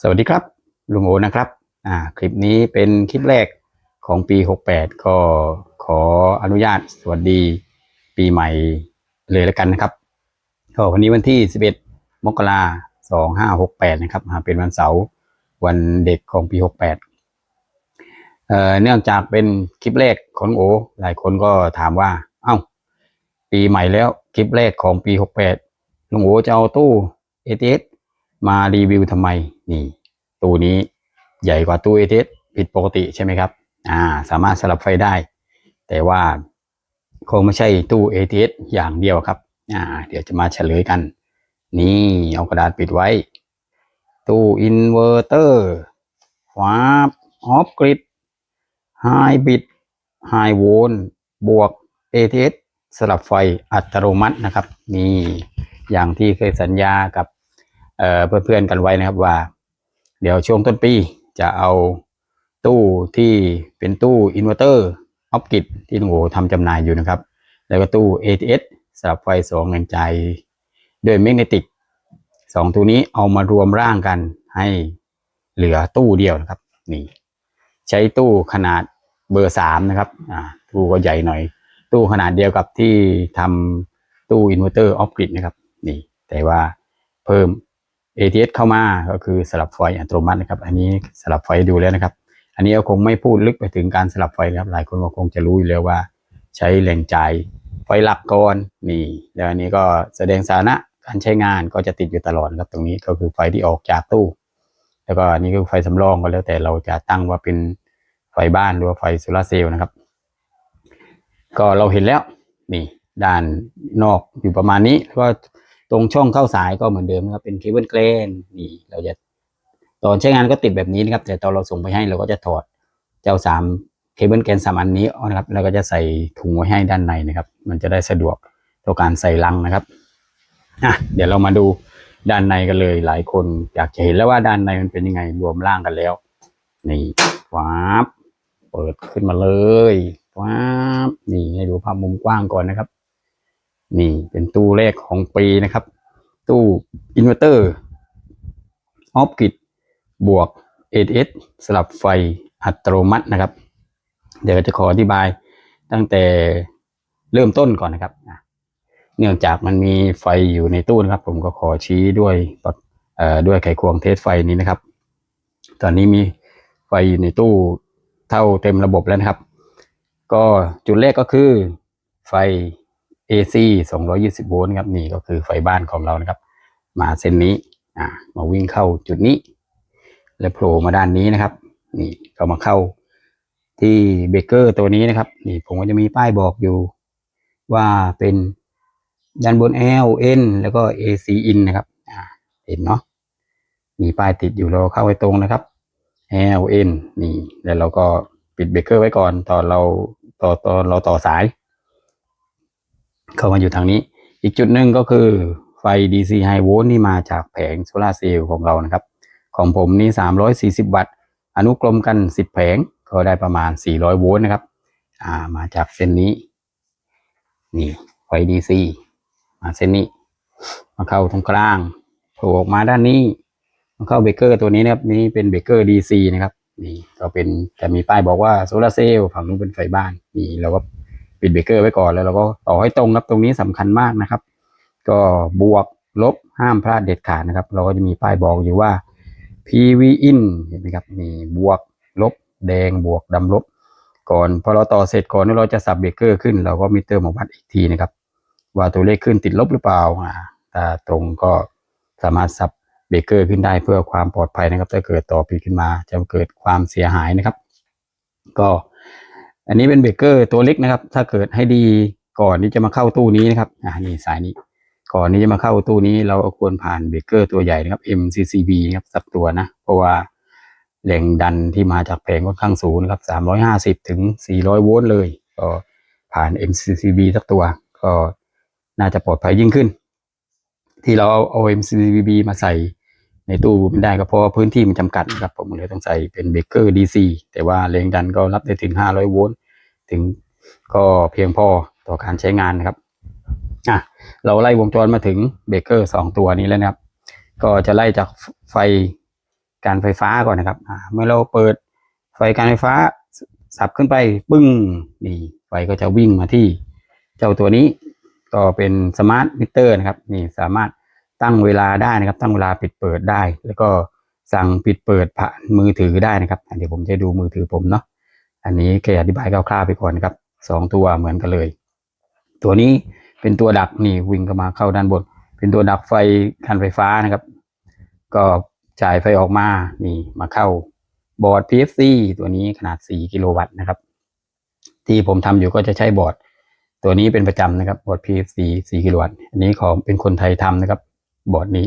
สวัสดีครับลุงโอนะครับอ่าคลิปนี้เป็นคลิปแรกของปี 68 ก็ขออนุญาตสวัสดีปีใหม่เลยแล้วกันนะครับก็วันนี้วันที่ 11 มกราคม2568นะครับเป็นวันเสาร์วันเด็กของปี68เอ่อเนื่องจากเป็นคลิปแรกของโอ หลายคนก็ถามว่า เอ้า ปีใหม่แล้วคลิปแรกของปี68ลุงโอจะเอาตู้ ATS มารีวิวทำไม นี่ ตู้นี้ใหญ่กว่าตู้ ATS ผิดปกติใช่ไหมครับ อ่า สามารถสลับไฟได้ แต่ว่าคงไม่ใช่ตู้ ATS อย่างเดียวครับ อ่า เดี๋ยวจะมาเฉลยกัน นี่เอากระดาษปิดไว้ ตู้อินเวอร์เตอร์วาร์ปออฟกริดไฮบิดไฮโวลบวก ATS สลับไฟอัตโนมัตินะครับ นี่อย่างที่เคยสัญญากับเเพื่อนๆกันไว้นะครับว่า เดี๋ยวช่วงต้นปีจะเอาตู้ที่เป็นตู้อินเวอร์เตอร์ออฟกิดที่ลุงโอทำจำหน่ายอยู่นะครับ แล้วก็ตู้ ATS สลับไฟสองแรงใจด้วยแมกเนติกสองตัวนี้เอามารวมร่างกันให้เหลือตู้เดียวนะครับ นี่ ใช้ตู้ขนาดเบอร์สามนะครับ อ่า ตู้ก็ใหญ่หน่อย ตู้ขนาดเดียวกับที่ทำตู้อินเวอร์เตอร์ออฟกริดนะครับ นี่ แต่ว่าเพิ่ม ATS เข้ามาก็คือสลับไฟอัตโนมัตินะครับ อันนี้สลับไฟดูแล้วนะครับ อันนี้ก็คงไม่พูดลึกไปถึงการสลับไฟนะครับ หลายคนก็คงจะรู้อยู่แล้วว่า ใช้แรงจ่ายไฟหลักก่อนนี่ แล้วอันนี้ก็แสดงสถานะการใช้งานก็จะติดอยู่ตลอดครับตรงนี้ก็คือไฟที่ออกจากตู้ แล้วก็อันนี้ก็ไฟสำรองก็แล้วแต่เราจะตั้งว่าเป็นไฟบ้านหรือว่าไฟโซลาเซลล์นะครับ ก็เราเห็นแล้วนี่ด้านนอกอยู่ประมาณนี้แล้วก็ ตรงช่องเข้าสายก็เหมือนเดิมนะครับเป็นเคเบิลเกรนนี่เราจะตอนใช้งานก็ติดแบบนี้นะครับ แต่ตอนเราส่งไปให้เราก็จะถอดเจ้าสามเคเบิลเกรนสามอันนี้ออนะครับแล้วก็จะใส่ถุงไว้ให้ด้านในนะครับ มันจะได้สะดวกต่อการใส่ลังนะครับอะเดี๋ยวเรามาดูด้านในกันเลยหลายคนอยากจะเห็นแล้วว่าด้านในมันเป็นยังไงรวมร่างกันแล้วนี่ว้าบเปิดขึ้นมาเลยว้าบนี่ให้ดูภาพมุมกว้างก่อนนะครับ นี่เป็นตู้แรกของปีนะครับ ตู้อินเวอร์เตอร์ออฟกิดบวก ATS สลับไฟอัตโนมัตินะครับ เดี๋ยวจะขออธิบายตั้งแต่เริ่มต้นก่อนนะครับ เนื่องจากมันมีไฟอยู่ในตู้นะครับ ผมก็ขอชี้ด้วยด้วยไขควงเทสไฟนี้นะครับ ตอนนี้มีไฟอยู่ในตู้เท่าเต็มระบบแล้วนะครับ ก็จุดแรกก็คือไฟ AC 220 โวลต์ครับนี่ก็คือไฟบ้านของเรานะครับ มาเส้นนี้อ่ามาวิ่งเข้าจุดนี้ แล้วโผล่มาด้านนี้นะครับ นี่ก็มาเข้าที่เบรกเกอร์ตัวนี้นะครับ นี่ผมก็จะมีป้ายบอกอยู่ว่าเป็นด้านบน L N แล้วก็ AC in นะครับอ่าเห็นเนาะมีป้ายติดอยู่เราเข้าไปตรงนะครับ L N นี่แล้วเราก็ปิดเบรกเกอร์ไว้ก่อนตอนเราต่อตอนเราต่อสาย เข้ามาอยู่ทางนี้ อีกจุดหนึ่งก็คือไฟ DC High Volt ที่มาจากแผงโซลาเซลล์ของเรานะครับ ของผมนี่ 340 วัตต์ อนุกรมกัน 10 แผง ก็ได้ประมาณ 400 โวลต์นะครับ อ่า มาจากเส้นนี้ นี่ไฟ DC มาเส้นนี้ มาเข้าตรงกลางโผล่ออกมาด้านนี้มาเข้าเบรกเกอร์ตัวนี้นะครับ นี่เป็นเบรกเกอร์ DC นะครับ นี่ก็เป็นจะมีป้ายบอกว่าโซลาเซลล์ฝั่งนู้นเป็นไฟบ้าน นี่เราก็ ปิดเบรกเกอร์ไว้ก่อนแล้วเราก็ต่อให้ตรงครับตรงนี้สำคัญมากนะครับ ก็บวกลบห้ามพลาดเด็ดขาดนะครับ เราก็จะมีป้ายบอกอยู่ว่า PV in เห็นไหมครับนี่บวกลบแดงบวกดำลบ ก่อนพอเราต่อเสร็จก่อนที่เราจะสับเบรกเกอร์ขึ้น เราก็มีเติมของวัดอีกทีนะครับ ว่าตัวเลขขึ้นติดลบหรือเปล่าอ่าถ้าตรงก็สามารถสับเบรกเกอร์ขึ้นได้เพื่อความปลอดภัยนะครับ ถ้าเกิดต่อผิดขึ้นมาจะเกิดความเสียหายนะครับ ก็ อันนี้เป็นเบรกเกอร์ตัวเล็กนะครับ ถ้าเกิดให้ดีก่อนที่จะมาเข้าตู้นี้นะครับอ่านี่สายนี้ ก่อนที่จะมาเข้าตู้นี้เราควรผ่านเบรกเกอร์ตัวใหญ่นะครับ MCCB ครับสักตัวนะ เพราะว่าแรงดันที่มาจากแผงค่อนข้างสูงนะครับ 350 ถึง 400 โวลต์เลย ก็ผ่าน MCCB สักตัว ก็น่าจะปลอดภัยยิ่งขึ้น ที่เราเอา MCCB มาใส่ ในตู้ไม่ได้ก็เพราะว่าพื้นที่มันจำกัดนะครับผมเลยต้องใส่เป็นเบรกเกอร์ DC แต่ว่าแรงดันก็รับได้ถึง 500 โวลต์ถึงก็เพียงพอต่อการใช้งานนะครับอะเราไล่วงจรมาถึงเบรกเกอร์สองตัวนี้แล้วนะครับ ก็จะไล่จากไฟการไฟฟ้าก่อนนะครับอ่าเมื่อเราเปิดไฟการไฟฟ้าสับขึ้นไปปึ้งนี่ไฟก็จะวิ่งมาที่ เจ้าตัวนี้ ก็เป็นสมาร์ทมิเตอร์นะครับ นี่สามารถ ตั้งเวลาได้นะครับ ตั้งเวลาปิดเปิดได้ แล้วก็สั่งปิดเปิดผ่านมือถือได้นะครับเดี๋ยวผมจะดูมือถือผมเนาะอันนี้แค่อธิบายคร่าวๆไปก่อนนะครับสองตัวเหมือนกันเลย ตัวนี้เป็นตัวดักนี่วิ่งเข้ามาเข้าด้านบน เป็นตัวดักไฟการไฟฟ้านะครับ ก็จ่ายไฟออกมานี่มาเข้าบอร์ด PFC ตัวนี้ขนาด 4 กิโลวัตต์นะครับ ที่ผมทำอยู่ก็จะใช้บอร์ด ตัวนี้เป็นประจำนะครับบอร์ด PFC 4 กิโลวัตต์อันนี้ของเป็นคนไทยทำนะครับ บอร์ดนี้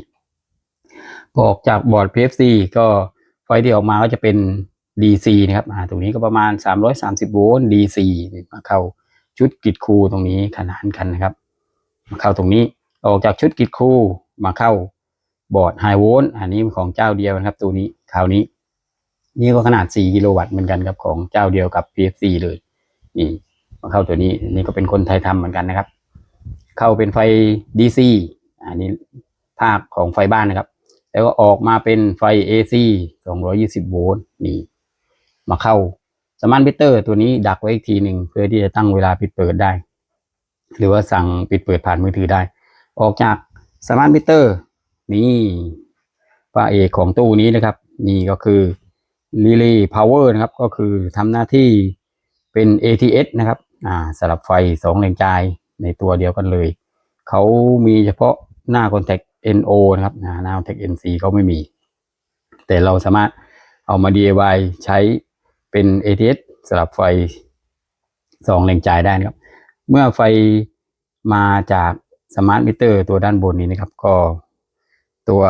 พอออกจากบอร์ด PFC ก็ไฟที่ออกมาก็จะเป็น DC นะครับ อ่า ตรงนี้ก็ประมาณ 330 โวลต์ DC มาเข้าชุดกิดคูตรงนี้ขนานกันนะครับ มาเข้าตรงนี้ ออกจากชุดกิดคูมาเข้าบอร์ดไฮโวลต์ อันนี้ของเจ้าเดียวนะครับ ตัวนี้ คราวนี้ นี่ก็ขนาด 4 กิโลวัตต์เหมือนกันครับของเจ้าเดียวกับ PFC เลย นี่มาเข้าตัวนี้ นี่ก็เป็นคนไทยทำเหมือนกันนะครับ เข้าเป็นไฟ DC อันนี้ ภาคของไฟบ้านนะครับ แล้วก็ออกมาเป็นไฟ AC 220 โวลต์นี่มาเข้าสมาร์ทมิเตอร์ตัวนี้ดักไว้อีกทีหนึ่งเพื่อที่จะตั้งเวลาปิดเปิดได้ หรือว่าสั่งปิดเปิดผ่านมือถือได้ ออกจากสมาร์ทมิเตอร์ นี่พระเอกของตู้นี้นะครับ นี่ก็คือ Relay Power นะครับ ก็คือทำหน้าที่เป็น ATS นะครับอ่าสลับไฟสองแรงจ่ายในตัวเดียวกันเลย เขามีเฉพาะหน้า Contact NO นะครับอ่าหน้า Contact NC เขาไม่มี แต่เราสามารถเอามา DIY ใช้เป็น ATS สลับไฟสองแรงจ่ายได้นะครับ เมื่อไฟมาจากสมาร์ทมิเตอร์ตัวด้านบนนี้นะครับ ก็ตัว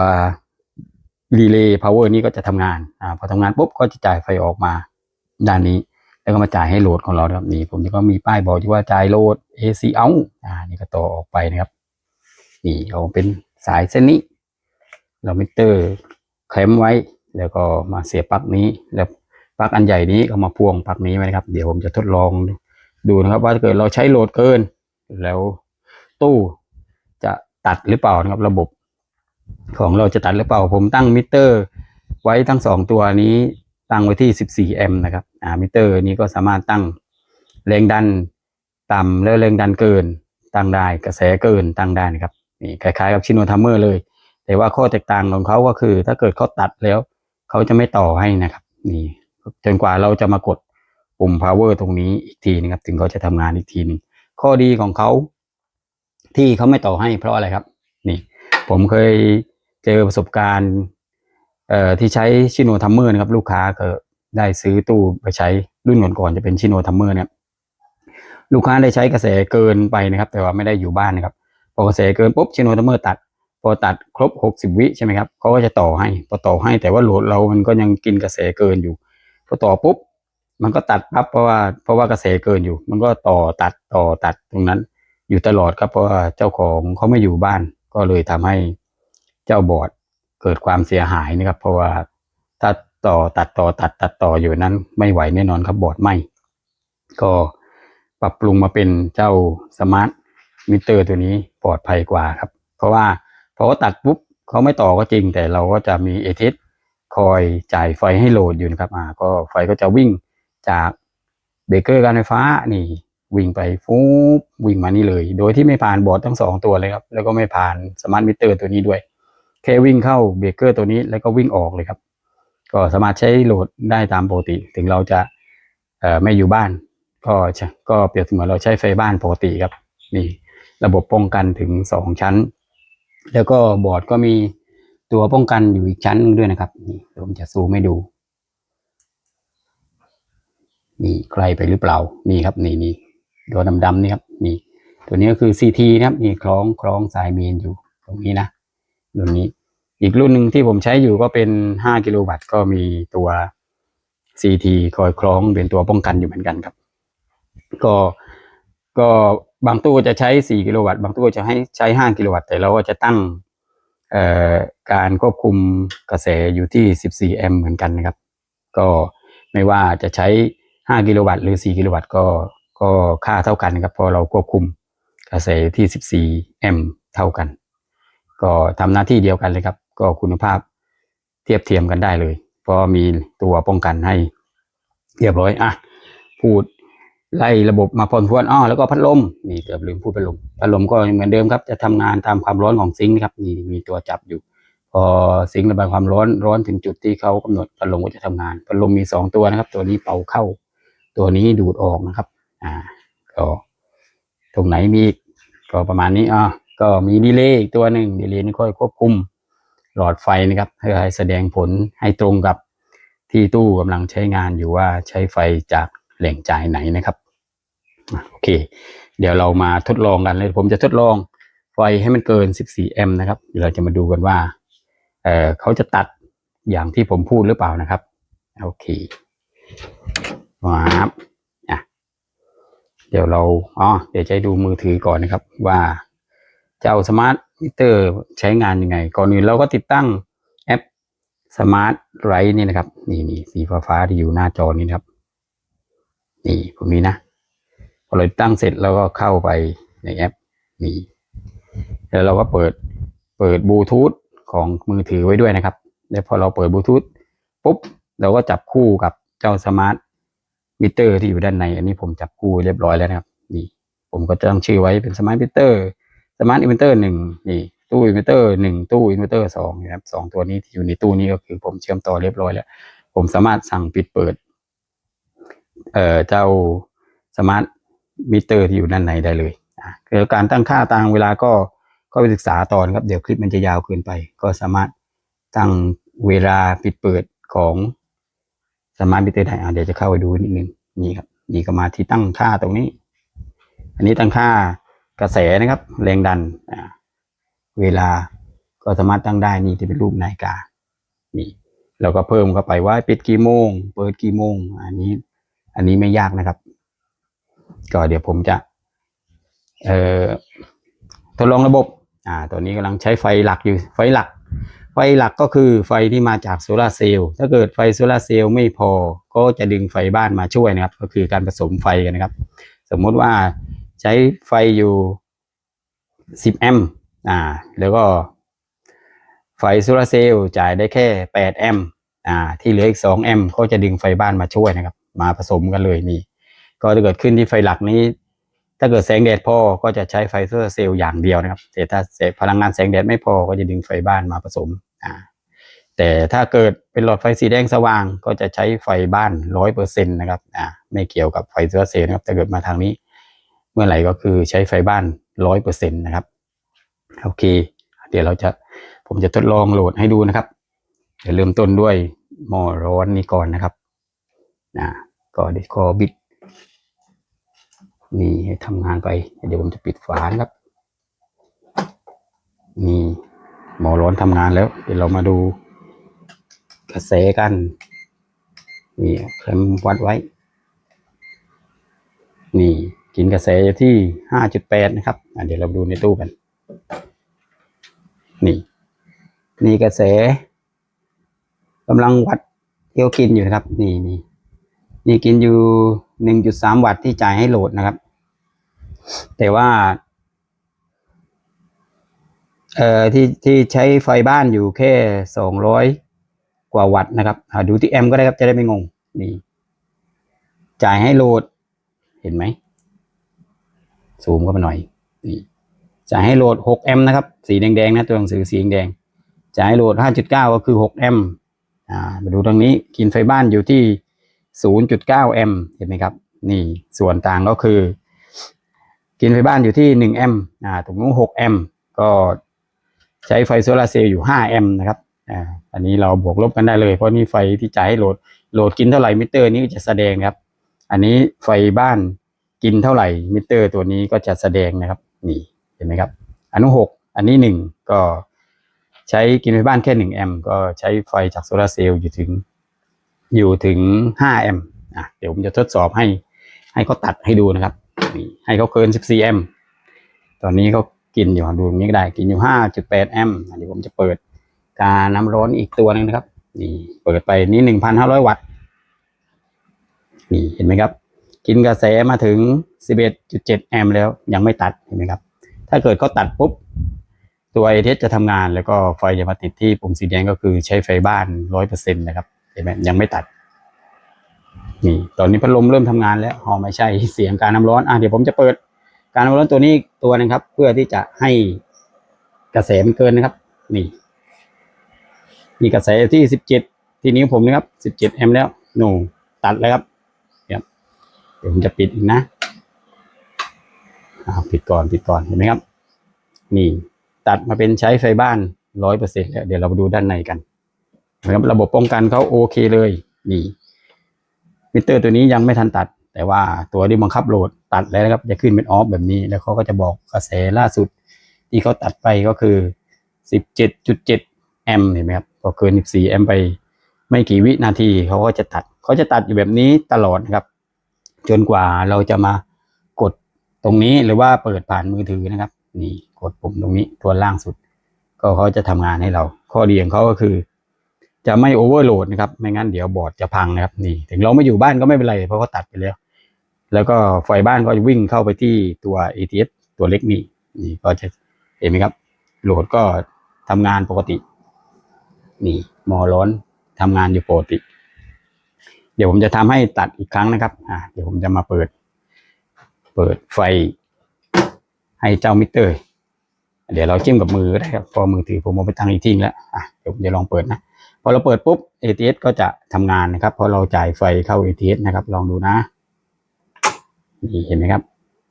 รีเลย์พาวเวอร์นี้ก็จะทำงานอ่าพอทำงานปุ๊บก็จะจ่ายไฟออกมาด้านนี้ แล้วก็มาจ่ายให้โหลดของเราครับนี่ผมก็มีป้ายบอกที่ว่าจ่ายโหลด AC out อ่านี่ก็ต่อออกไปนะครับ นี่เอาเป็น สายเส้นนี้ เรามิเตอร์แคมไว้ แล้วก็มาเสียบปลั๊กนี้ แล้วปลั๊กอันใหญ่นี้ก็มาพ่วงปลั๊กนี้ไว้นะครับ เดี๋ยวผมจะทดลองดูนะครับ ว่าถ้าเกิดเราใช้โหลดเกิน แล้วตู้จะตัดหรือเปล่านะครับ ระบบ ของเราจะตัดหรือเปล่า ผมตั้งมิเตอร์ ไว้ทั้งสองตัวนี้ตั้งไว้ที่ 14 แอมป์นะครับ อ่า มิเตอร์นี้ก็สามารถตั้งแรงดันต่ำและแรงดันเกิน ตั้งได้ กระแสเกิน ตั้งได้นะครับ นี่คล้ายๆกับชิโนทัมเมอร์เลย แต่ว่าข้อแตกต่างของเขาก็คือ ถ้าเกิดเขาตัดแล้วเขาจะไม่ต่อให้นะครับ นี่จนกว่าเราจะมากดปุ่ม power ตรงนี้อีกทีนะครับ ถึงเขาจะทำงานอีกทีนึงข้อดีของเขาที่เขาไม่ต่อให้เพราะอะไรครับ นี่ ผมเคยเจอประสบการณ์เอ่อที่ใช้ชิโนทัมเมอร์นะครับ ลูกค้าก็ได้ซื้อตู้ไปใช้รุ่นก่อนๆจะเป็นชิโนทัมเมอร์เนี่ยลูกค้าได้ใช้กระแสเกินไปนะครับ แต่ว่าไม่ได้อยู่บ้านนะครับ พอกระแสเกินปุ๊บชิโนทัมเมอร์ตัด พอตัดครบหกสิบวิใช่ไหมครับเขาก็จะต่อให้พอต่อให้แต่ว่าโหลดเรามันก็ยังกินกระแสเกินอยู่พอต่อปุ๊บมันก็ตัดปั๊บเพราะว่าเพราะว่ากระแสเกินอยู่ มันก็ต่อตัดต่อตัดตรงนั้น อยู่ตลอดครับเพราะว่าเจ้าของเขาไม่อยู่บ้าน ก็เลยทำให้เจ้าบอร์ดเกิดความเสียหายนะครับ เพราะว่าถ้าต่อตัดต่อตัดตัดต่ออยู่นั้น ไม่ไหวแน่นอนครับบอร์ดไหมก็ปรับปรุงมาเป็นเจ้าสมาร์ท มิเตอร์ตัวนี้ปลอดภัยกว่าครับ เพราะว่าพอเขาตัดปุ๊บเขาไม่ต่อก็จริง แต่เราก็จะมีเอทิสคอยจ่ายไฟให้โหลดอยู่นะครับอ่าก็ไฟก็จะวิ่งจากเบรกเกอร์การไฟฟ้านี่ วิ่งไปฟูบวิ่งมานี่เลย โดยที่ไม่ผ่านบอร์ดทั้งสองตัวเลยครับ แล้วก็ไม่ผ่านสมาร์ทมิเตอร์ตัวนี้ด้วย แค่วิ่งเข้าเบรกเกอร์ตัวนี้แล้วก็วิ่งออกเลยครับ ก็สามารถใช้โหลดได้ตามปกติ ถึงเราจะเอ่อไม่อยู่บ้าน ก็ใช่ก็เปรียบเสมือนเราใช้ไฟบ้านปกติครับ นี่ ระบบป้องกันถึงสองชั้น แล้วก็บอร์ดก็มีตัวป้องกันอยู่อีกชั้นหนึ่งด้วยนะครับนี่ผมจะซูมให้ดูนี่ใกลไปหรือเปล่านี่ครับนี่นี่ตัวดำๆนี่ครับนี่ตัวนี้ก็คือ CT นะครับนี่คล้องคล้องสายเมนอยู่ตรงนี้นะรุ่นนี้อีกรุ่นหนึ่งที่ผมใช้อยู่ก็เป็น 5 กิโลวัตต์ก็มีตัว CT คอยคล้องเป็นตัวป้องกันอยู่เหมือนกันครับ ก็ก็ บางตู้จะใช้ 4 กิโลวัตต์ บางตู้จะให้ใช้ 5 กิโลวัตต์ แต่เราก็จะตั้งการควบคุมกระแสอยู่ที่ 14 แอมป์เหมือนกันนะครับ ก็ไม่ว่าจะใช้ 5 กิโลวัตต์ หรือ 4 กิโลวัตต์ก็ก็ค่าเท่ากันนะครับเพราะเราควบคุมกระแสที่ 14 แอมป์เท่ากัน ก็ทำหน้าที่เดียวกันเลยครับ ก็คุณภาพเทียบเทียมกันได้เลย เพราะมีตัวป้องกันให้เรียบร้อยอะพูด ไล่ระบบมาพอสมควรอ้อแล้วก็พัดลมนี่เกือบลืมพูดพัดลมพัดลมก็เหมือนเดิมครับ จะทำงานตามความร้อนของซิงค์นะครับนี่มีตัวจับอยู่ พอซิงค์ระบายความร้อนร้อนถึงจุดที่เขากำหนดพัดลมก็จะทำงานพัดลมมีสองตัวนะครับ ตัวนี้เป่าเข้า ตัวนี้ดูดออกนะครับ อ่าก็ตรงไหนมีอีกก็ประมาณนี้อ่าก็มีดีเลย์อีกตัวหนึ่งดีเลย์นี่ค่อยควบคุมหลอดไฟนะครับเพื่อให้แสดงผลให้ตรงกับที่ตู้กำลังใช้งานอยู่ว่าใช้ไฟจาก แหล่งจ่ายไหนนะครับโอเค เดี๋ยวเรามาทดลองกันเลยผมจะทดลองไฟให้มันเกิน 14 แอมป์นะครับเดี๋ยวเราจะมาดูกันว่าเออเขาจะตัดอย่างที่ผมพูดหรือเปล่านะครับ โอเควาบอะเดี๋ยวเราอ๋อเดี๋ยวจะให้ดูมือถือก่อนนะครับ ว่าเจ้าสมาร์ทมิเตอร์ใช้งานยังไง ก่อนอื่นเราก็ติดตั้งแอปสมาร์ทไรนี่นะครับ นี่นี่สีฟ้าฟ้าที่อยู่หน้าจอนี้นครับ นี่ผมนี้นะพอเราตั้งเสร็จเราก็เข้าไปในแอปนี่แล้วเราก็เปิดเปิดบลูทูธของมือถือไว้ด้วยนะครับ แล้วพอเราเปิดบลูทูธปุ๊บเราก็จับคู่กับเจ้าสมาร์ทมิเตอร์ที่อยู่ด้านใน อันนี้ผมจับคู่เรียบร้อยแล้วนะครับ นี่ ผมก็จะตั้งชื่อไว้เป็นสมาร์ทมิเตอร์สมาร์ทอินเวอร์เตอร์หนึ่งนี่ตู้อินเวอร์เตอร์หนึ่งตู้อินเวอร์เตอร์สองนะครับสองตัวนี้ที่อยู่ในตู้นี้ก็คือผมเชื่อมต่อเรียบร้อยแล้ว ผมสามารถสั่งปิดเปิด เอ่อเจ้าสมาร์ทมิเตอร์ที่อยู่ด้านในได้เลยอะคือการตั้งค่าตางเวลาก็ก็ไปศึกษาตอนครับ เดี๋ยวคลิปมันจะยาวเกินไป ก็สามารถตั้งเวลาปิดเปิดของสมาร์ทมิเตอร์ได้อะเดี๋ยวจะเข้าไปดูนิดนึงนี่ครับนี่ก็มาที่ตั้งค่าตรงนี้ อันนี้ตั้งค่ากระแสนะครับ แรงดันเวลาก็สามารถตั้งได้นี่ที่เป็นรูปนาฬิกานี่เราก็เพิ่มเข้าไปว่าปิดกี่โมง เปิดกี่โมง อันนี้ อันนี้ไม่ยากนะครับ ก็เดี๋ยวผมจะเอ่อทดลองระบบ อ่า ตัวนี้กำลังใช้ไฟหลักอยู่ ไฟหลัก ไฟหลักก็คือไฟที่มาจากโซลาเซลล์ ถ้าเกิดไฟโซลาเซลล์ไม่พอ ก็จะดึงไฟบ้านมาช่วยนะครับ ก็คือการผสมไฟกันนะครับ สมมติว่าใช้ไฟอยู่ 10 แอมป์ อ่า แล้วก็ ไฟโซลาเซลล์จ่ายได้แค่ 8 แอมป์ อ่า ที่เหลืออีก 2 แอมป์ก็จะดึงไฟบ้านมาช่วยนะครับ มาผสมกันเลยนี่ ก็จะเกิดขึ้นที่ไฟหลักนี้ ถ้าเกิดแสงแดดพอก็จะใช้ไฟโซลาร์เซลล์อย่างเดียวนะครับแต่ถ้าพลังงานแสงแดดไม่พอก็จะดึงไฟบ้านมาผสมอ่าแต่ถ้าเกิดเป็นหลอดไฟสีแดงสว่างก็จะใช้ไฟบ้านร้อยเปอร์เซ็นต์นะครับอ่าไม่เกี่ยวกับไฟโซลาร์เซลล์นะครับถ้าเกิดมาทางนี้ เมื่อไหร่ก็คือใช้ไฟบ้านร้อยเปอร์เซ็นต์นะครับโอเค เดี๋ยวเราจะผมจะทดลองโหลดให้ดูนะครับ เดี๋ยวเริ่มต้นด้วยหม้อร้อนนี้ก่อนนะครับอ่าก็ดิสคอบิดนี่ให้ทำงานไป เดี๋ยวผมจะปิดฝานะครับ นี่หมอร้อนทำงานแล้ว เดี๋ยวเรามาดูกระแสกัน นี่เคลมวัดไว้ นี่กินกระแสอยู่ที่ห้าจุดแปดนะครับเดี๋ยวเราดูในตู้กัน นี่นี่กระแสกำลังวัดเที่ยวกินอยู่นะครับ นี่นี่ นี่กินอยู่หนึ่งจุดสามวัตต์ที่จ่ายให้โหลดนะครับ แต่ว่า เอ่อที่ที่ใช้ไฟบ้านอยู่แค่สองร้อยกว่าวัตต์นะครับอ่าดูที่แอมก็ได้ครับจะได้ไม่งง นี่ จ่ายให้โหลด เห็นไหมซูมเข้าไปหน่อย นี่จ่ายให้โหลดหกแอมนะครับ สีแดงๆนะตัวหนังสือสีแดงจ่ายให้โหลดห้าจุดเก้าก็คือหกแอมอ่ามาดูตรงนี้กินไฟบ้านอยู่ที่ ศูนย์จุดเก้าแอมป์เห็นไหมครับ นี่ส่วนต่างก็คือ กินไฟบ้านอยู่ที่หนึ่งแอมป์อ่าตรงนู้นหกแอมป์ก็ใช้ไฟโซลาเซลล์อยู่ห้าแอมป์นะครับอ่าอันนี้เราบวกลบกันได้เลย เพราะนี่ไฟที่จ่ายให้โหลดโหลดกินเท่าไหร่มิเตอร์นี้จะแสดงครับ อันนี้ไฟบ้านกินเท่าไหร่มิเตอร์ตัวนี้ก็จะแสดงนะครับ นี่เห็นไหมครับอันนู้นหกอันนี้หนึ่งก็ใช้กินไฟบ้านแค่หนึ่งแอมป์ก็ใช้ไฟจากโซลาเซลล์อยู่ถึง อยู่ถึงห้าแอมป์อะเดี๋ยวผมจะทดสอบให้ ให้เขาตัดให้ดูนะครับให้เขาเกินสิบสี่แอมป์ตอนนี้เขากินอยู่ดูตรงนี้ก็ได้กินอยู่ห้าจุดแปดแอมป์อันนี้ผมจะเปิดการน้ำร้อนอีกตัวหนึงนะครับ นี่เปิดไปนี่หนึ่งพันห้าร้อยวัตต์นี่เห็นไหมครับ กินกระแสมาถึง 11.7 แอมป์แล้วยังไม่ตัดเห็นไหมครับ ถ้าเกิดเขาตัดปุ๊บตัวไอเทสจะทำงานแล้วก็ไฟจะมาติดที่ปุ่มสีแดงก็คือใช้ไฟบ้านร้อยเปอร์เซ็นต์นะครับ เห็นไหมยังไม่ตัด นี่ ตอนนี้พัดลมเริ่มทำงานแล้วหอไม่ใช่เสียงการน้ำร้อนอะเดี๋ยวผมจะเปิด การน้ำร้อนตัวนี้ตัวหนึงครับ เพื่อที่จะให้กระแสมันเกินนะครับ นี่มีกระแสที่สิบเจ็ดที่นิ้วผมนะครับสิบเจ็ดแอมป์แล้วหนูตัดแล้วครับครับเดี๋ยวผมจะปิดอีกนะอ่าปิดก่อนปิดก่อนเห็นไหมครับ นี่ ตัดมาเป็นใช้ไฟบ้านร้อยเปอร์เซ็นแล้วเดี๋ยวเรามาดูด้านในกัน นะครับระบบป้องกันเขาโอเคเลยนี่มิเตอร์ตัวนี้ยังไม่ทันตัด แต่ว่าตัวที่บังคับโหลดตัดแล้วนะครับ จะขึ้นเป็นออฟแบบนี้ แล้วเขาก็จะบอกกระแสล่าสุด ที่เขาตัดไปก็คือ 17.7 แอมป์เห็นไหมครับพอเกิน 14 แอมป์ไปไม่กี่วินาทีเขาก็จะตัดเขาจะตัดอยู่แบบนี้ตลอดนะครับ จนกว่าเราจะมากดตรงนี้หรือว่าเปิดผ่านมือถือนะครับ นี่กดปุ่มตรงนี้ตัวล่างสุด ก็เขาจะทำงานให้เรา ข้อดีของเขาก็คือ จะไม่โอเวอร์โหลดนะครับ ไม่งั้นเดี๋ยวบอร์ดจะพังนะครับนี่ ถึงเราไม่อยู่บ้านก็ไม่เป็นไร เพราะเขาตัดไปแล้ว แล้วก็ไฟบ้านก็จะวิ่งเข้าไปที่ตัว ATS ตัวเล็กนี่นี่ก็จะเห็นไหมครับ โหลดก็ทำงานปกติ นี่มอร้อนทำงานอยู่ปกติ เดี๋ยวผมจะทำให้ตัดอีกครั้งนะครับอ่าเดี๋ยวผมจะมาเปิด เปิดไฟ ให้เจ้ามิเตอร์ เดี๋ยวเราจิ้มกับมือได้ครับพอมือถือผมเอาไปตั้งอีกทิ้งแล้วอะเดี๋ยวผมจะลองเปิดนะ พอเราเปิดปุ๊บ ATS ก็จะทำงานนะครับพราะเราจ่ายไฟเข้า ATS นะครับ ลองดูนะนี่เห็นไหมครับ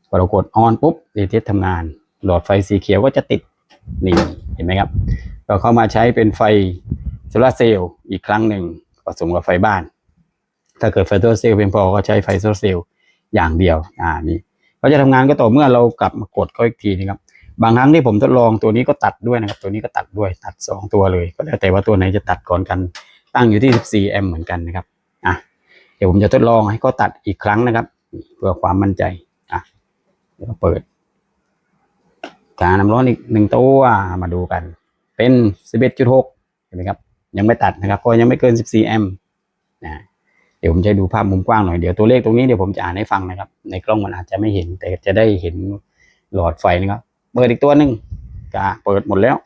พอเรากดออนปุ๊บ ATS ทำงาน หลอดไฟสีเขียวก็จะติดนี่เห็นไหมครับ เราเข้ามาใช้เป็นไฟโซลาเซลล์อีกครั้งหนึ่งผสมกับไฟบ้าน ถ้าเกิดไฟโซลาเซลล์เพียงพอก็ใช้ไฟโซลาเซลล์อย่างเดียวอ่านี่เขาจะทำงานก็ต่อเมื่อเรากลับมากดเขาอีกทีนะครับ บางครั้งที่ผมทดลองตัวนี้ก็ตัดด้วยนะครับ ตัวนี้ก็ตัดด้วยตัดสองตัวเลย ก็แล้วแต่ว่าตัวไหนจะตัดก่อนกันตั้งอยู่ที่ 14 แอมป์เหมือนกันนะครับอะเดี๋ยวผมจะทดลองให้เขาตัดอีกครั้งนะครับเพื่อความมั่นใจอะเดี๋ยวเราเปิดการน้ำร้อนอีกหนึ่งตัวมาดูกัน เป็น 11.6เห็นไหมครับ ยังไม่ตัดนะครับก็ยังไม่เกิน 14 แอมป์นะเดี๋ยวผมจะดูภาพมุมกว้างหน่อยเดี๋ยวตัวเลขตรงนี้เดี๋ยวผมจะอ่านให้ฟังนะครับ ในกล้องมันอาจจะไม่เห็นแต่จะได้เห็นหลอดไฟนะครับ เปิดอีกตัวหนึ่งก็เปิดหมดแล้ว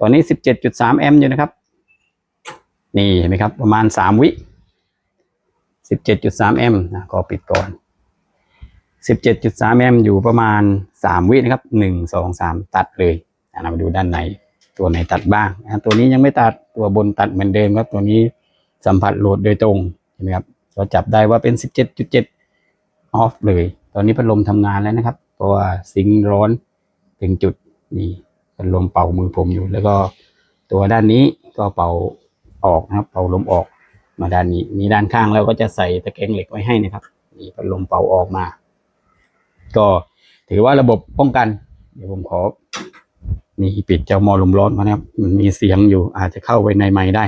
ตอนนี้17.3แอมป์อยู่นะครับ นี่เห็นไหมครับ ประมาณ3วิ17.3แอมป์นะก็ปิดก่อน17.3แอมป์อยู่ประมาณ3วินะครับ1 2 3ตัดเลยเรามาดูด้านในตัวไหนตัดบ้างตัวนี้ยังไม่ตัดตัวบนตัดเหมือนเดิมครับ ตัวนี้สัมผัสโหลดโดยตรงเห็นไหมครับเราจับได้ว่าเป็น 17.7 ออฟเลย ตอนนี้พัดลมทำงานแล้วนะครับ เพราะว่าซิงร้อน ถึงจุดนี่ลมเป่ามือผมอยู่ แล้วก็ตัวด้านนี้ก็เป่าออกนะครับ เป่าลมออกมาด้านนี้ มีด้านข้างเราก็จะใส่ตะแกรงเหล็กไว้ให้นะครับนี่พัดลมเป่าออกมา ก็ถือว่าระบบป้องกัน เดี๋ยวผมขอนี่ปิดเจ้ามอลมร้อนมานะครับมันมีเสียงอยู่อาจจะเข้าไปในไม้ได้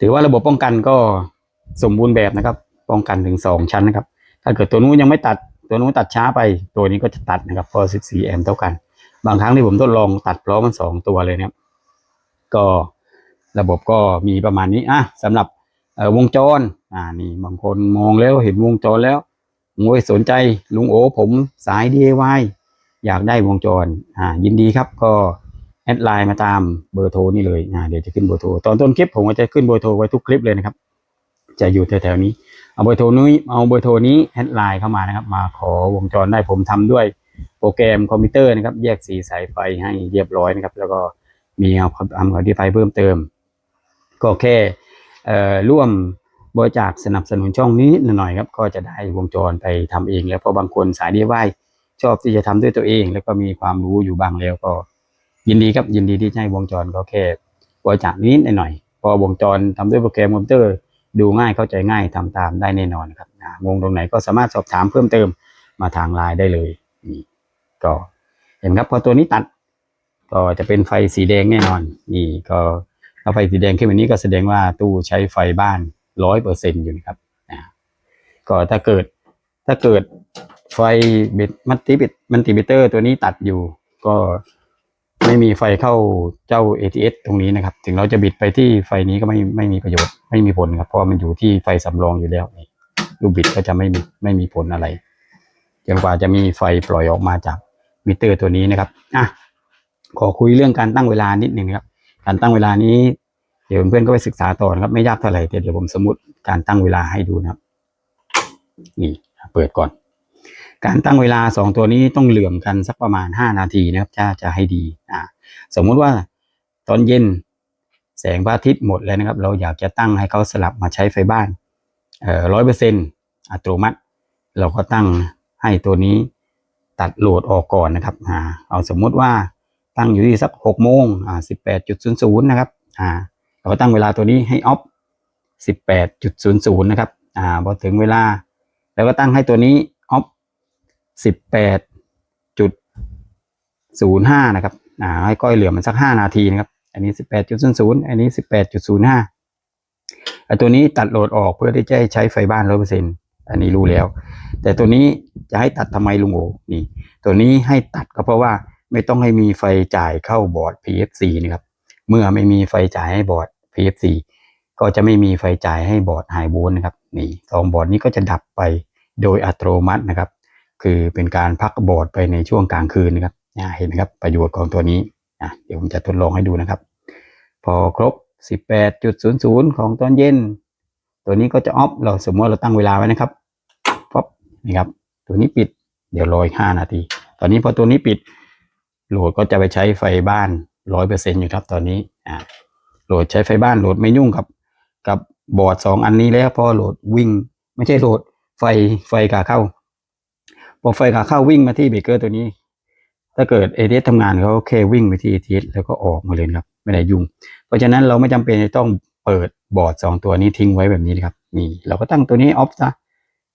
ถือว่าระบบป้องกันก็สมบูรณ์แบบนะครับ ป้องกันถึงสองชั้นนะครับ ถ้าเกิดตัวนู้นยังไม่ตัด ตัวนู้นตัดช้าไปตัวนี้ก็จะตัดนะครับพอ 14 แอมป์เท่ากัน บางครั้งที่ผมทดลองตัดพร้อมมันสองตัวเลยเนะครับก็ระบบก็มีประมาณนี้อะสำหรับวงจรอ่านี่บางคนมองแล้วเห็นวงจรแล้วโอ้ยสนใจลุงโอผมสาย DIY อยากได้วงจรอ่ายินดีครับก็แอดไลน์มาตามเบอร์โทรนี่เลยอ่าเดี๋ยวจะขึ้นเบอร์โทรตอนต้นคลิปผมก็จะขึ้นเบอร์โทรไว้ทุกคลิปเลยนะครับ จะอยู่แถวๆนี้ เอาเบอร์โทรนี้เอาเบอร์โทรนี้แอดไลน์เข้ามานะครับ มาขอวงจรได้ผมทำด้วยโปรแกรมคอมพิวเตอร์นะครับ แยกสีสายไฟให้เรียบร้อยนะครับ แล้วก็มีเอาคำอธิบายเพิ่มเติม ก็แค่ร่วมบริจาคสนับสนุนช่องนี้หน่อยๆครับ ก็จะได้วงจรไปทำเอง แล้วเพราะบางคนสาย DIY ชอบที่จะทำด้วยตัวเอง แล้วก็มีความรู้อยู่บ้างแล้วก็ ยินดีครับยินดีที่ให้วงจรก็แค่บริจาคนิดหน่อยๆพอวงจรทำด้วยโปรแกรมคอมพิวเตอร์ ดูง่ายเข้าใจง่ายทำตามได้แน่นอนครับงงตรงไหนก็สามารถสอบถามเพิ่มเติมมาทางไลน์ได้เลยนี่ก็เห็นครับพอตัวนี้ตัด ก็จะเป็นไฟสีแดงแน่นอน นี่ก็ถ้าไฟสีแดงขึ้นแบบนี้ก็แสดงว่าตู้ใช้ไฟบ้านร้อยเปอร์เซ็นอยู่นะครับอ่าก็ถ้าเกิดถ้าเกิดไฟมัลติบิตมัลติบิเตอร์ตัวนี้ตัดอยู่ ก็ ไม่มีไฟเข้าเจ้า ATS ตรงนี้นะครับ ถึงเราจะบิดไปที่ไฟนี้ก็ไม่ไม่มีประโยชน์ไม่มีผลครับ เพราะมันอยู่ที่ไฟสำรองอยู่แล้วลูกบิดก็จะไม่มีไม่มีผลอะไรจนกว่าจะมีไฟปล่อยออกมาจากมิเตอร์ตัวนี้นะครับอะขอคุยเรื่องการตั้งเวลานิดหนึ่งครับ การตั้งเวลานี้เดี๋ยวเพื่อนๆก็ไปศึกษาต่อนะครับ ไม่ยากเท่าไหร่เดี๋ยวผมสมมติการตั้งเวลาให้ดูนะครับ นี่ เปิดก่อน การตั้งเวลาสองตัวนี้ต้องเหลื่อมกันสักประมาณห้านาทีนะครับจะจะให้ดีอ่าสมมุติว่าตอนเย็นแสงพระอาทิตย์หมดแล้วนะครับ เราอยากจะตั้งให้เขาสลับมาใช้ไฟบ้านเอ่อร้อยเปอร์เซ็นต์อัตโนมัติ เราก็ตั้งให้ตัวนี้ตัดโหลดออกก่อนนะครับอ่าเอาสมมุติว่าตั้งอยู่ที่สักหกโมงอ่าสิบแปดจุดศูนย์ศูนย์นะครับอ่าเราก็ตั้งเวลาตัวนี้ให้ออฟสิบแปดจุดศูนย์ศูนย์นะครับอ่าพอถึงเวลา แล้วก็ตั้งให้ตัวนี้ สิบแปดจุดศูนย์ห้านะครับ อ่า ให้ก้อยเหลือมันสักห้านาทีนะครับ อันนี้สิบแปดจุดศูนย์ศูนย์อันนี้สิบแปดจุดศูนย์ห้าตัวนี้ตัดโหลดออกเพื่อที่จะให้ใช้ไฟบ้านร้อยเปอร์เซ็นต์อันนี้รู้แล้ว แต่ตัวนี้จะให้ตัดทำไมลุงโอนี่ ตัวนี้ให้ตัดก็เพราะว่าไม่ต้องให้มีไฟจ่ายเข้าบอร์ด PFC นะครับ เมื่อไม่มีไฟจ่ายให้บอร์ด PFC ก็จะไม่มีไฟจ่ายให้บอร์ดไฮโวลต์นะครับ นี่สองบอร์ดนี้ก็จะดับไปโดยอัตโนมัตินะครับ คือเป็นการพักบอร์ดไปในช่วงกลางคืนนะครับเห็นไหมครับประโยชน์ของตัวนี้เดี๋ยวผมจะทดลองให้ดูนะครับ พอครบ 18.00 ของตอนเย็น ตัวนี้ก็จะออฟเราสมมติเราตั้งเวลาไว้นะครับป๊อปนี่ครับ ตัวนี้ปิดเดี๋ยวรออีก5นาที ตอนนี้พอตัวนี้ปิดโหลดก็จะไปใช้ไฟบ้านร้อยเปอร์เซ็นอยู่ครับตอนนี้อ่าโหลดใช้ไฟบ้านโหลดไม่ยุ่งกับ กับบอร์ดสองอันนี้แล้วพอโหลดวิ่ง ไม่ใช่โหลดไฟไฟขาเข้า พอไฟขาเข้าวิ่งมาที่เบรกเกอร์ตัวนี้ ถ้าเกิดเอเททำงานเขาแค่วิ่งไปที่เอเทแล้วก็ออกมาเลยครับ ไม่ได้ยุ่ง เพราะฉะนั้นเราไม่จำเป็นจะต้องเปิดบอร์ดสองตัวนี้ทิ้งไว้แบบนี้นะครับนี่เราก็ตั้งตัวนี้ออฟซะ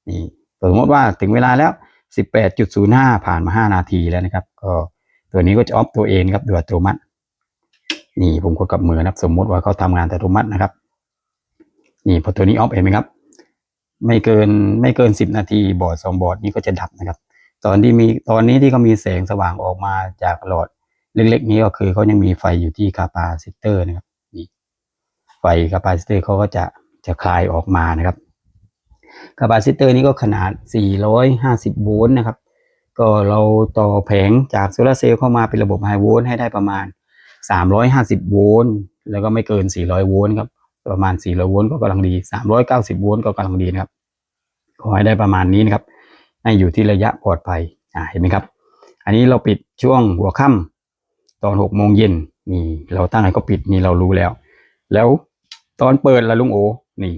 นี่สมมติว่าถึงเวลาแล้ว 18.05 ผ่านมา 5 นาทีแล้วนะครับ ก็ตัวนี้ก็จะออฟตัวเองครับโดยอัตโนมัติ นี่ผมกดกับมือนะครับ สมมติว่าเขาทำงานอัตโนมัตินะครับ นี่พอตัวนี้ออฟเห็นไหมครับ ไม่เกินไม่เกิน10นาทีบอร์ดสองบอร์ดนี้ก็จะดับนะครับ ตอนที่มีตอนนี้ที่เขามีแสงสว่างออกมาจากหลอดเล็กๆ นี้ก็คือเขายังมีไฟอยู่ที่คาปาซิเตอร์นะครับนี่ไฟคาปาซิเตอร์เขาก็จะจะคลายออกมานะครับคาปาซิเตอร์นี้ก็ขนาด 450 โวลต์นะครับ ก็เราต่อแผงจากโซลาเซลล์เข้ามาเป็นระบบไฮโวลต์ให้ได้ประมาณ 350 โวลต์แล้วก็ไม่เกิน 400 โวลต์ครับ ประมาณ400โวลต์ก็กำลังดี 390 โวลต์ก็กำลังดีนะครับ ขอให้ได้ประมาณนี้นะครับ ให้อยู่ที่ระยะปลอดภัย อ่า เห็นไหมครับ อันนี้เราปิดช่วงหัวค่ำตอน6โมงเย็นนี่เราตั้งให้ก็ปิดนี่เรารู้แล้ว แล้วตอนเปิดละลุงโอ นี่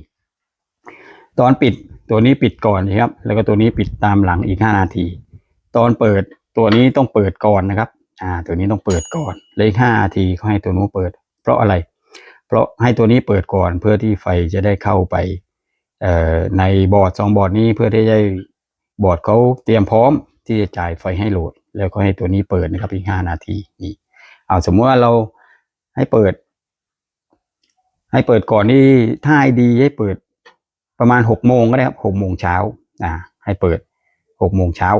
ตอนปิดตัวนี้ปิดก่อนนะครับ แล้วก็ตัวนี้ปิดตามหลังอีก 5 นาที ตอนเปิดตัวนี้ต้องเปิดก่อนนะครับ อ่า ตัวนี้ต้องเปิดก่อน เลยอีก5นาทีเขาให้ตัวนู้นเปิด เพราะอะไร เพราะให้ตัวนี้เปิดก่อนเพื่อที่ไฟจะได้เข้าไปในบอร์ดสองบอร์ดนี้เพื่อที่จะบอร์ดเขาเตรียมพร้อมที่จะจ่ายไฟให้โหลด แล้วก็ให้ตัวนี้เปิดนะครับอีกห้านาทีนี่เอาสมมติว่าเราให้เปิด ให้เปิดก่อนนี่ถ้าไอดีให้เปิดประมาณหกโมงก็ได้ครับหกโมงเช้าอ่าให้เปิดหกโมงเช้า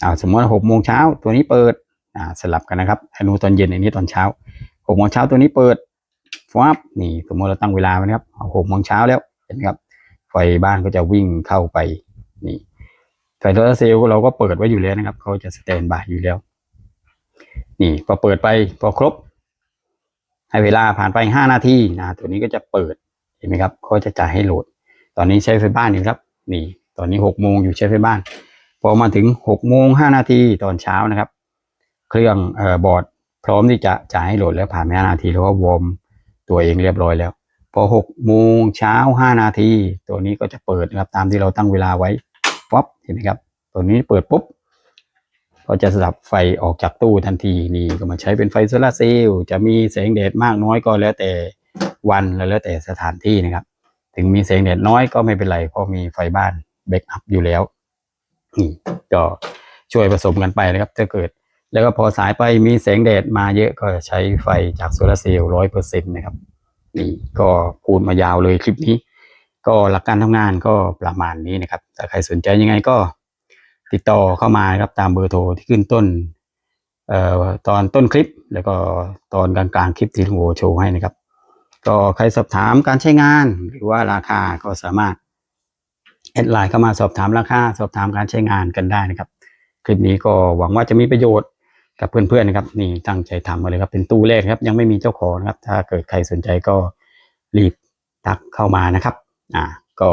เอาสมมติว่าหกโมงเช้าตัวนี้เปิดอ่าสลับกันนะครับอนูตอนเย็นอันนี้ตอนเช้าหกโมงเช้าตัวนี้เปิด ฟับนี่สมมติเราตั้งเวลาไว้นะครับเอาหกโมงเช้าแล้วเห็นไหมครับ ไฟบ้านก็จะวิ่งเข้าไปนี่ไฟโซลาร์เซลล์เราก็เปิดไว้อยู่แล้วนะครับเขาจะสแตนบายอยู่แล้ว นี่พอเปิดไปพอครบ ให้เวลาผ่านไปห้านาทีนะตัวนี้ก็จะเปิดเห็นไหมครับเขาจะจ่ายให้โหลด ตอนนี้ใช้ไฟบ้านอยู่ครับ นี่ ตอนนี้หกโมงอยู่ใช้ไฟบ้าน พอมาถึงหกโมงห้านาทีตอนเช้านะครับ เครื่องเอ่อบอร์ดพร้อมที่จะจ่ายให้โหลดแล้วผ่านไปห้านาทีแล้วก็วอร์ม ตัวเองเรียบร้อยแล้ว พอหกโมงเช้าห้านาทีตัวนี้ก็จะเปิดนะครับตามที่เราตั้งเวลาไว้ป๊อปเห็นไหมครับ ตัวนี้เปิดปุ๊บก็จะสลับไฟออกจากตู้ทันทีนี่ก็มาใช้เป็นไฟโซลาเซลล์จะมีแสงแดดมากน้อยก็แล้วแต่วันและแล้วแต่สถานที่นะครับ ถึงมีแสงแดดน้อยก็ไม่เป็นไรเพราะมีไฟบ้านแบ็กอัพอยู่แล้วนี่ก็ช่วยผสมกันไปนะครับถ้าเกิด แล้วก็พอสายไปมีแสงแดดมาเยอะก็ใช้ไฟจากโซลาร์เซลล์ร้อยเปอร์เซ็นต์นะครับนี่ก็พูดมายาวเลยคลิปนี้ ก็หลักการทำงานก็ประมาณนี้นะครับถ้าใครสนใจยังไงก็ติดต่อเข้ามาครับตามเบอร์โทรที่ขึ้นต้นเอ่อตอนต้นคลิป แล้วก็ตอนกลางๆคลิปที่ลุงโอโชว์ให้นะครับ ก็ใครสอบถามการใช้งานหรือว่าราคาก็สามารถแอดไลน์เข้ามาสอบถามราคาสอบถามการใช้งานกันได้นะครับ คลิปนี้ก็หวังว่าจะมีประโยชน์ กับเพื่อนๆนะครับนี่ตั้งใจทำมาเลยครับเป็นตู้แรกครับ ยังไม่มีเจ้าของนะครับ ถ้าเกิดใครสนใจก็รีบทักเข้ามานะครับ อ่า ก็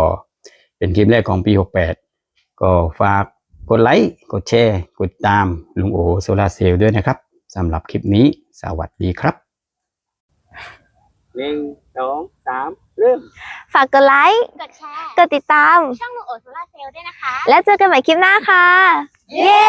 เป็นคลิปแรกของปี 68 ก็ฝากกดไลค์กดแชร์กดตามลุงโอโซลาเซลล์ด้วยนะครับสำหรับคลิปนี้สวัสดีครับหนึ่งสองสามเริ่ม ฝากกดไลค์กดแชร์ กดติดตาม ช่องลุงโอโซล่าเซลล์ด้วยนะคะ แล้วเจอกันใหม่คลิปหน้าค่ะ เย้